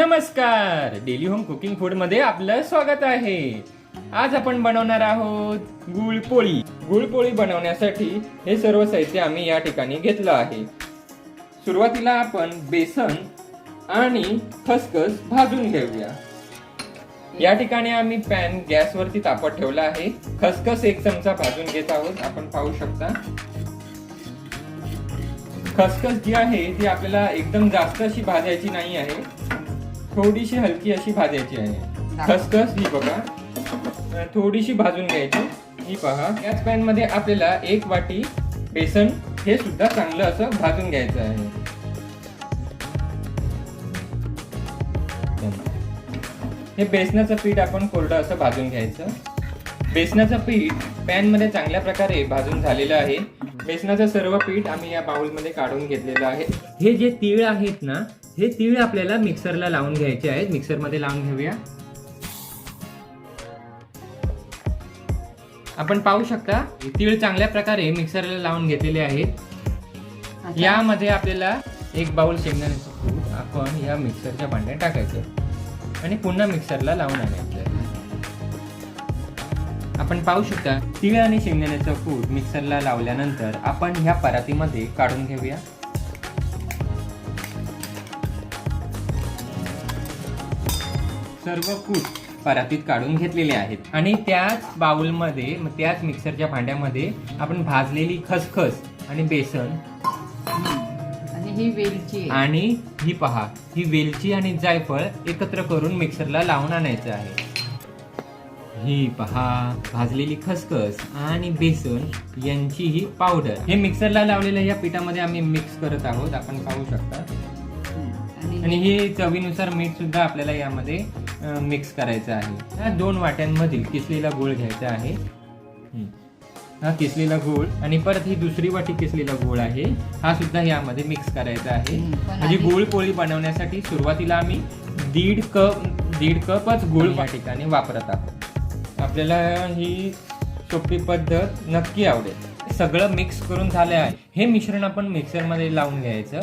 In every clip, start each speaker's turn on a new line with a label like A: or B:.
A: नमस्कार daily home cooking फूडमध्ये आपलं स्वागत आहे. आज आपण बनवणार आहोत गुळपोळी गुळपोळी बनवण्यासाठी हे सर्व साहित्य आम्ही या ठिकाणी घेतलं आहे. सुरुवातीला आपण बेसन आणि खसखस भाजून घेऊया. या ठिकाणी आम्ही पॅन गॅसवरती तापत ठेवला आहे. खसखस एक चमचा भाजून घेत आहोत. आपण पाहू शकता. खसखस जी आहे ती आपल्याला एकदम जास्त अशी भाजायची नाही आहे. थोडीशी हलकी अशी भाजायची आहे. खसखस ही बघा. थोडीशी भाजून घ्यायची. ही पहा. याच पॅनमध्ये आपल्याला एक वाटी बेसन हे सुद्धा चांगलं असं भाजून घ्यायचं आहे. हे बेसनाचं पीठ आपण कोरडं असं भाजून घ्यायचं. बेसनाचं पीठ पॅनमध्ये चांगल्या प्रकारे भाजून झालेलं आहे. बेसनाचं सर्व पीठ आम्ही या बाउलमध्ये काढून घेतलेलं आहे. हे जे तीळ आहेत ना हे तीळ आपल्याला मिक्सरला लावून घ्यायचे आहेत. मिक्सरमध्ये लावून घेऊया. आपण पाहू शकता तीळ चांगल्या प्रकारे मिक्सरला लावून घेतलेले आहेत. यामध्ये आपल्याला एक बाउल शेंगदाण्याचं आपण या मिक्सरच्या भांड्यात टाकायचं आणि पुन्हा मिक्सरला लावून आणायचं आपण पाहू शकता तीळ आणि शेंगदाण्याचं कूट मिक्सरला लावल्यानंतर आपण ह्या परातीमध्ये काढून घेऊया. सर्व कूट परातीत काढून घेतलेले आहेत. आणि त्याच बाउलमध्ये त्याच मिक्सरच्या भांड्यामध्ये आपण भाजलेली खसखस आणि बेसन
B: आणि ही वेलची.
A: आणि ही पहा ही वेलची आणि जायफळ एकत्र करून मिक्सरला लावून आणायचं आहे. ही पहा भाजलेली खसखस आणि बेसन यांची ही पावडर हे मिक्सरला लावलेल्या या पिठामध्ये आम्ही मिक्स करत आहोत आपण पाहू शकता.
B: आणि
A: हे चवीनुसार मीठ सुद्धा आपल्याला यामध्ये मिक्स करायचं आहे. दोन वाट्यांमधील किसलेला गूळ घ्यायचा आहे. हा किसलेला गूळ आणि परत ही दुसरी वाटी किसलेला गूळ आहे. हा सुद्धा यामध्ये मिक्स करायचा आहे. म्हणजे गूळ पोळी बनवण्यासाठी सुरुवातीला आम्ही दीड कप दीड कपच गूळ या ठिकाणी वापरत आहोत. आपल्याला ही सोपी पद्धत नक्की आवडेल. सगळं मिक्स करून झालं आहे. हे मिश्रण आपण मिक्सरमध्ये लावून घ्यायचं.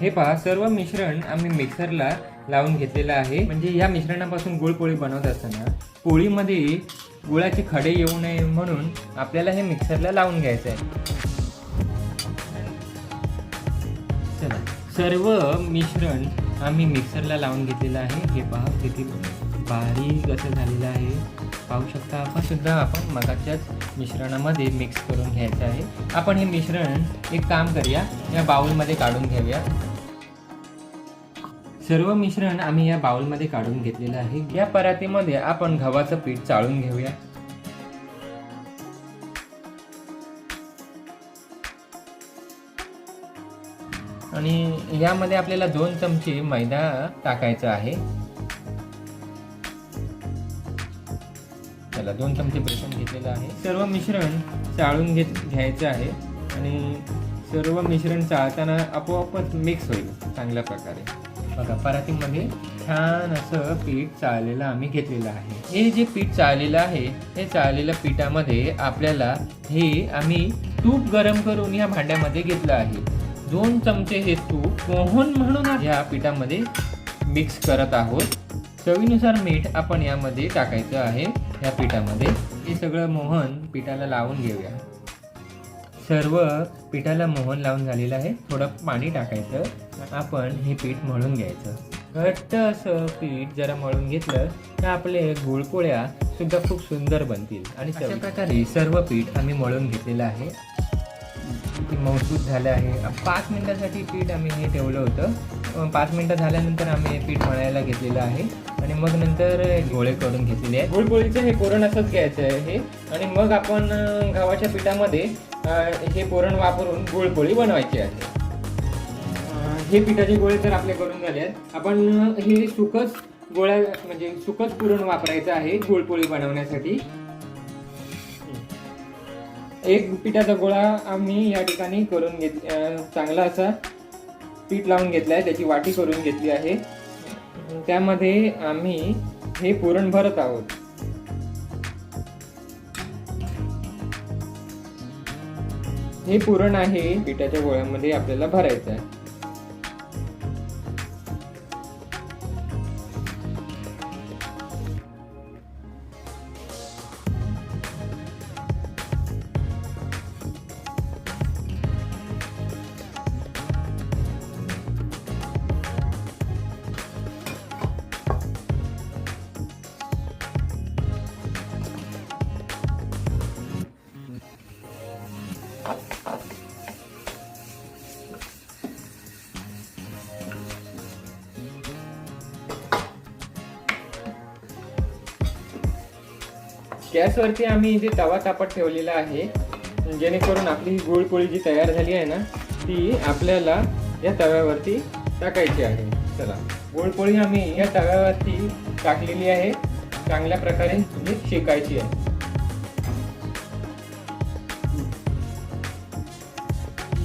A: हे पहा सर्व मिश्रण आम्ही मिक्सरला लावून घेतलेलं आहे. म्हणजे या मिश्रणापासून गुळपोळी बनवत असताना पोळीमध्ये गुळाचे खडे येऊ नये म्हणून आपल्याला हे मिक्सरला लावून घ्यायचं आहे. चला. सर्व मिश्रण आम्ही मिक्सरला लावून घेतलेलं आहे. हे पहा किती बारीक असं झालेलं आहे. पाहू शकता आपण सुद्धा आपण मगाच्याच मिश्रणामध्ये मिक्स करून घ्यायचं आहे. आपण हे मिश्रण एक काम करूया या बाउलमध्ये काढून घेऊया. सर्व मिश्रण आम्ही या बाउलमध्ये काढून घेतलेलं आहे. या परातीमध्ये आपण गव्हाचं पीठ चाळून घेऊया. आणि यामध्ये आपल्याला दोन चमचे मैदा टाकायचा आहे. चला दोन चमचे बेसन घेतलेलं आहे. सर्व मिश्रण चाळून घेत घ्यायचं आहे आणि सर्व मिश्रण चाळताना आपोआपच मिक्स होईल चांगल्या प्रकारे. बघा परातीमध्ये छान असं पीठ चाळलेलं आम्ही घेतलेलं आहे. हे जे पीठ चाळलेलं आहे हे चाळलेल्या पिठामध्ये आपल्याला हे आम्ही तूप गरम करून या भांड्यामध्ये घेतलं आहे. दोन चमचे हे तूप मोहन म्हणून या पिठामध्ये मिक्स करत आहोत. चवीनुसार मीठ आपण यामध्ये टाकायचं आहे. या पिठामध्ये. हे सगळं मोहन पिठाला लावून घेऊया. सर्व पिठाला मोहन लावून झालेलं आहे. थोडं पाणी टाकायचं. आपण हे पीठ मळून घ्यायचं. घट्ट असं पीठ जरा मळून घेतलं तर आपले गुळपोळ्या सुद्धा खूप सुंदर बनतील. आणि अशा प्रकारे सर्व पीठ आम्ही मळून घेतलेलं आहे. ते मौसूद झालं आहे. पाच मिनटासाठी पीठ आम्ही हे ठेवलं होतं. पाच मिनटं झाल्यानंतर आम्ही हे पीठ मळायला घेतलेलं आहे. आणि मग नंतर गोळे करून घेतलेले आहे गुळपोळीचं हे पुरण असंच घ्यायचं आहे. हे आणि मग आपण गावाच्या गव्हाच्या पिठामध्ये हे पुरण वापरून गुळपोळी बनवायची आहे. हे पिठाचे गोळे तर आपले करून झाले आहेत. आपण हे सुकच गोळ्या म्हणजे सुकच पुरण वापरायचं आहे गुळपोळी बनवण्यासाठी. एक पिठाचा गोळा आम्ही या ठिकाणी करून घेत चांगला असा पीठ लावून घेतला आहे. त्याची वाटी करून घेतली आहे. त्यामध्ये आम्ही हे पुरण भरत आहोत. हे पुरण आहे. पिठाच्या गोळ्यामध्ये आपल्याला भरायचं आहे. गॅसवरती आम्ही इथे तवा तापत ठेवलेला आहे जेणेकरून आपली ही गुळपोळी जी तयार झाली आहे ना ती आपल्याला या तव्यावरती टाकायची आहे. चला गुळपोळी आम्ही या तव्यावरती टाकलेली आहे. चांगल्या प्रकारे म्हणजे शेकायची आहे.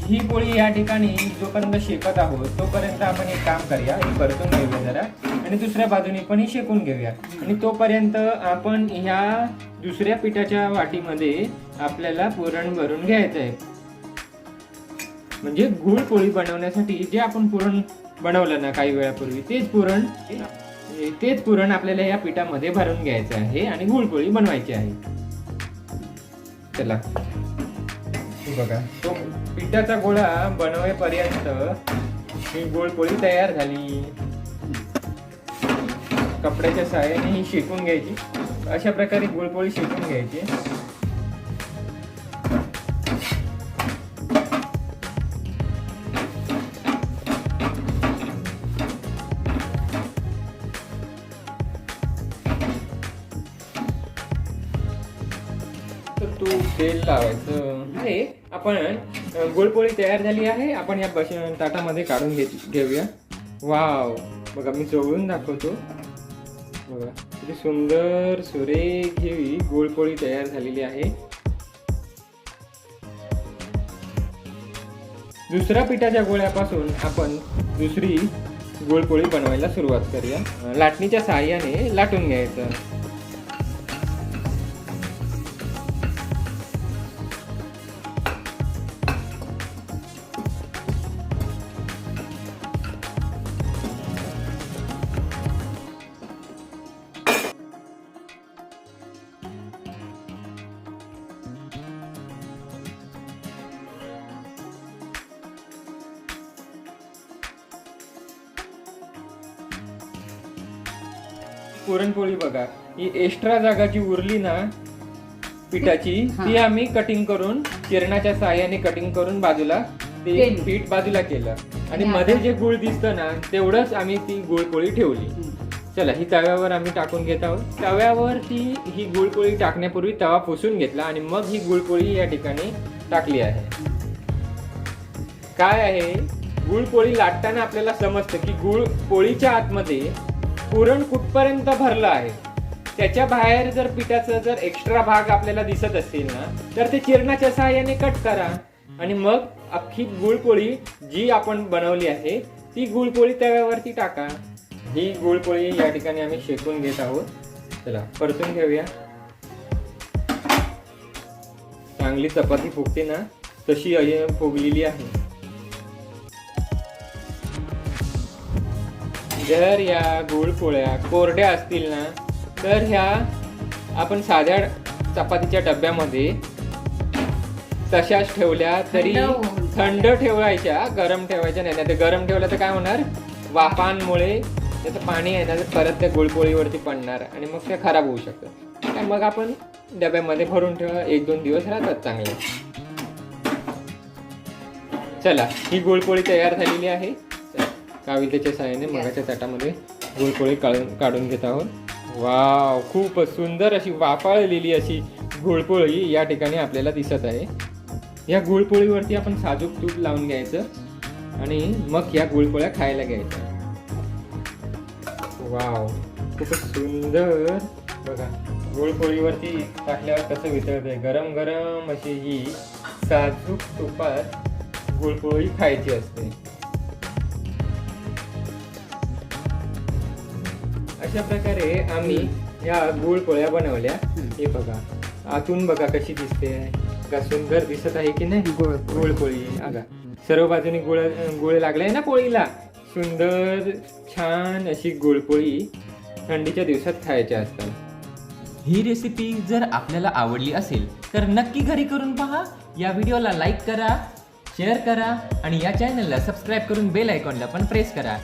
A: ही पोळी या ठिकाणी जोपर्यंत शेकत आहोत तोपर्यंत आपण एक काम करूया ही परतून घेऊया जरा. आणि दुसऱ्या बाजूने पण ही शेकून घेऊया. आणि तोपर्यंत आपण ह्या दुसऱ्या पिठाच्या वाटीमध्ये आपल्याला पुरण भरून घ्यायचं आहे. म्हणजे गुळ पोळी बनवण्यासाठी जे आपण पुरण बनवलं ना काही वेळापूर्वी तेच पुरण तेच पुरण आपल्याला या पिठामध्ये भरून घ्यायचं आहे आणि गुळपोळी बनवायची आहे. चला. बघा. तो पिठाचा गोळा बनवेपर्यंत ही गोळपोळी तयार झाली. कपड्याच्या साह्याने ही शेकून घ्यायची. अशा प्रकारे गोळपोळी शेकून घ्यायची. तर तू तेल लावायचं. आहे. आपण गोळपोळी गुळपोळी तयार झाली आहे. आपण या बश ताटामध्ये काढून घे घेऊया. वाव. बघा मी चोळून दाखवतो. बघा किती सुंदर सुरेख ही गुळपोळी तयार झालेली आहे. दुसऱ्या पिठाच्या गोळ्यापासून आपण दुसरी गुळपोळी बनवायला सुरुवात करूया. लाटणीच्या सहाय्याने लाटून घ्यायचं. पुरणपोळी बघा. ही एक्स्ट्रा जागा जी उरली ना पिठाची. ती आम्ही कटिंग करून चिरणाच्या साह्याने कटिंग करून बाजूला ते
B: केली.
A: पीठ बाजूला केलं. आणि
B: आणि
A: मध्ये
B: आता-
A: जे गुळ दिसतं ना तेवढंच आम्ही ती गुळपोळी ठेवली. चला ही तव्यावर आम्ही टाकून घेत आहोत. तव्यावर ती ही गुळपोळी टाकण्यापूर्वी तवा पुसून घेतला आणि मग ही गुळपोळी या ठिकाणी टाकली आहे. काय आहे? गुळपोळी लाटताना आपल्याला समजतं की गुळ पोळीच्या आतमध्ये पुरण कुठपर्यंत भरलं आहे? त्याच्या बाहेर जर पिठाचा जर एक्स्ट्रा भाग आपल्याला दिसत असेल ना तर ते चिरणाच्या सहाय्याने कट करा. आणि मग अख्खी गुळपोळी जी आपण बनवली आहे ती गुळपोळी तव्यावरती टाका. ही गुळपोळी या ठिकाणी आम्ही शेकून घेत आहोत. चला परतून घेऊया. चांगली चपाती फुगते ना तशी फुगलेली आहे. जर या गुळपोळ्या कोरड्या असतील ना तर ह्या आपण साध्या चपातीच्या डब्यामध्ये तशाच ठेवल्या तरी
B: थंड
A: ठेवायच्या गरम ठेवायच्या नाही तर गरम ठेवल्या तर काय होणार? वाफांमुळे त्याचं पाणी आहे ना ते परत त्या गुळपोळीवरती पडणार आणि मग ते खराब होऊ शकतं. मग आपण डब्यामध्ये भरून ठेवा एक दोन दिवस राहतात चांगले. चला ही गुळपोळी तयार झालेली आहे. कावितेच्या साहाय्याने मगाच्या ताटामध्ये गुळपोळी काढून काढून घेत आहोत. वाव खूप सुंदर अशी वाफाळलेली अशी गुळपोळी या ठिकाणी आपल्याला दिसत आहे. या गुळपोळीवरती आपण साजूक तूप लावून घ्यायचं आणि मग या गुळपोळ्या खायला घ्यायच्या. वाव खूपच सुंदर. बघा गुळपोळीवरती टाकल्यावर कसं वितळतंय. गरम गरम अशी ही साजूक तुपात गुळपोळी खायची असते. अशा प्रकारे आम्ही या गुळपोळ्या बनवल्या. हे बघा. आतून बघा कशी दिसते. का सुंदर दिसत आहे की नाही?
B: गोळ
A: गुळपोळी अगा सर्व बाजूने गुळ गुळ लागलाय ना पोळीला? सुंदर छान अशी गुळपोळी थंडीच्या दिवसात खायच्या असतात
C: ही रेसिपी जर आपल्याला आवडली असेल तर नक्की घरी करून पहा. या व्हिडिओला लाईक करा शेअर करा आणि या चॅनलला सबस्क्राईब करून बेल आयकॉनला पण प्रेस करा.